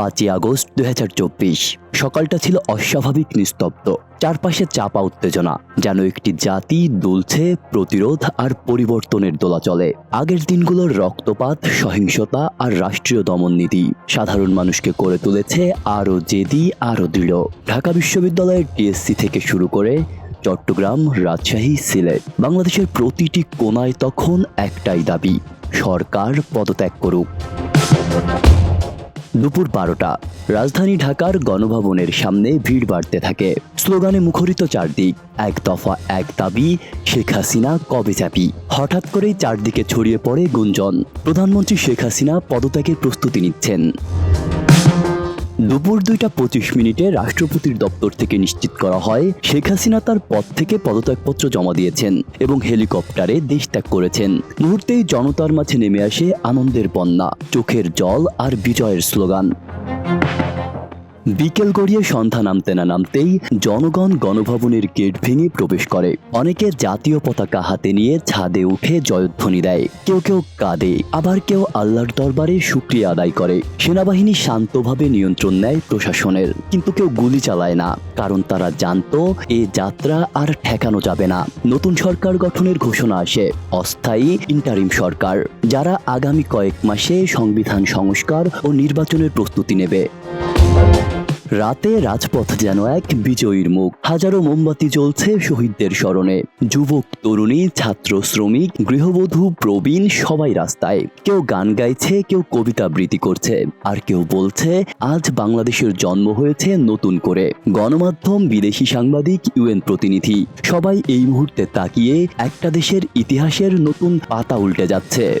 পাঁচই আগস্ট দু হাজার চব্বিশ। সকালটা ছিল অস্বাভাবিক নিস্তব্ধ। চারপাশে চাপা উত্তেজনা, যেন একটি জাতি দুলছে, প্রতিরোধ আর পরিবর্তনের দোলাচলে আগের দিনগুলোর রক্তপাত, সহিংসতা আর রাষ্ট্রীয় দমন নীতি সাধারণ মানুষকে করে তুলেছে আরও জেদি, আরও দৃঢ়। ঢাকা বিশ্ববিদ্যালয়ের টিএসসি থেকে শুরু করে চট্টগ্রাম, রাজশাহী, সিলেট বাংলাদেশের প্রতিটি কোনায় তখন একটাই দাবি, সরকার পদত্যাগ করুক। দুপুর বারোটা। রাজধানী ঢাকার গণভবনের সামনে ভিড় বাড়তে থাকে। স্লোগানে মুখরিত চারদিক, এক দফা এক দাবি, শেখ হাসিনা কবে চাপি হঠাৎ করেই চারদিকে ছড়িয়ে পড়ে গুঞ্জন। প্রধানমন্ত্রী শেখ হাসিনা পদত্যাগের প্রস্তুতি নিচ্ছেন। দুপুর দুইটা পঁচিশ মিনিটে রাষ্ট্রপতির দপ্তর থেকে নিশ্চিত করা হয়, শেখ হাসিনা তার পদ থেকে পদত্যাগপত্র জমা দিয়েছেন এবং হেলিকপ্টারে দেশ ত্যাগ করেছেন। মুহূর্তেই জনতার মাঝে নেমে আসে আনন্দের বন্যা, চোখের জল আর বিজয়ের স্লোগান। বিকেল গড়িয়ে সন্ধ্যা নামতে না নামতেই জনগণ গণভবনের গেট ভেঙে প্রবেশ করে। অনেকে জাতীয় পতাকা হাতে নিয়ে ছাদে উঠে জয়ধ্বনি দেয়। কেউ কেউ কাঁদে, আবার কেউ আল্লাহর দরবারে শুক্রিয়া আদায় করে। সেনাবাহিনী শান্তভাবে নিয়ন্ত্রণ নেয় প্রশাসনের, কিন্তু কেউ গুলি চালায় না, কারণ তারা জানত এ যাত্রা আর ঠেকানো যাবে না। নতুন সরকার গঠনের ঘোষণা আসে, অস্থায়ী ইন্টারিম সরকার, যারা আগামী কয়েক মাসে সংবিধান সংস্কার ও নির্বাচনের প্রস্তুতি নেবে। রাতে রাজপথ যেন এক বিজয়ীর মুখ। হাজারো মোমবাতি জ্বলছে শহীদদের স্মরণে। যুবক, তরুণী, ছাত্র, শ্রমিক, গৃহবধূ, প্রবীণ, সবাই রাস্তায়। কেউ গান গাইছে, কেউ কবিতা আবৃত্তি করছে। আর কেউ বলছে, আজ বাংলাদেশের জন্ম হয়েছে নতুন করে। গণমাধ্যম, বিদেশি সাংবাদিক, ইউএন প্রতিনিধি। সবাই এই মুহূর্তে তাকিয়ে একটা দেশের ইতিহাসের নতুন পাতা উল্টে যাচ্ছে।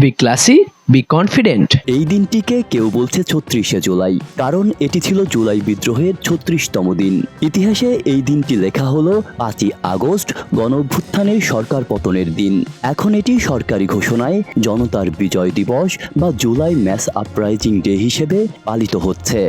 be classy be confident এই দিনটিকে কেউ বলছে ছত্রিশে জুলাই, কারণ এটি ছিল জুলাই বিদ্রোহের ছত্রিশতম দিন। ইতিহাসে এই দিনটি লেখা হলো পাঁচই আগস্ট গণঅভ্যুত্থানের সরকার পতনের দিন। এখন এটি সরকারি ঘোষণায় জনতার বিজয় দিবস বা জুলাই ম্যাস আপরাইজিং ডে হিসেবে পালিত হচ্ছে।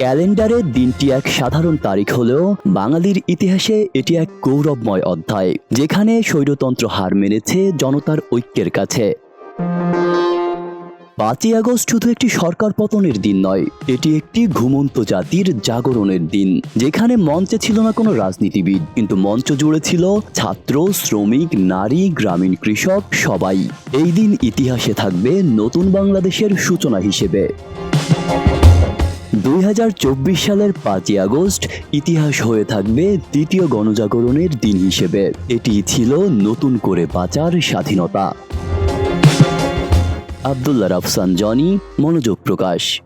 ক্যালেন্ডারে দিনটি এক সাধারণ তারিখ হলেও বাঙালির ইতিহাসে এটি এক গৌরবময় অধ্যায়, যেখানে স্বৈরতন্ত্র হার মেনেছে জনতার ঐক্যের কাছে। পাঁচই আগস্ট শুধু একটি সরকার পতনের দিন নয়, এটি একটি ঘুমন্ত জাতির জাগরণের দিন, যেখানে মঞ্চে ছিল না কোনো রাজনীতিবিদ, কিন্তু মঞ্চ জুড়ে ছিল ছাত্র, শ্রমিক, নারী, গ্রামীণ কৃষক, সবাই। এই দিন ইতিহাসে থাকবে নতুন বাংলাদেশের সূচনা হিসেবে। দুই হাজার চব্বিশ সালের পাঁচই আগস্ট ইতিহাস হয়ে থাকবে দ্বিতীয় গণজাগরণের দিন হিসেবে। এটি ছিল নতুন করে বাঁচার স্বাধীনতা। আবদুল্লাহ রাফসান, জনি, মনোযোগ প্রকাশ।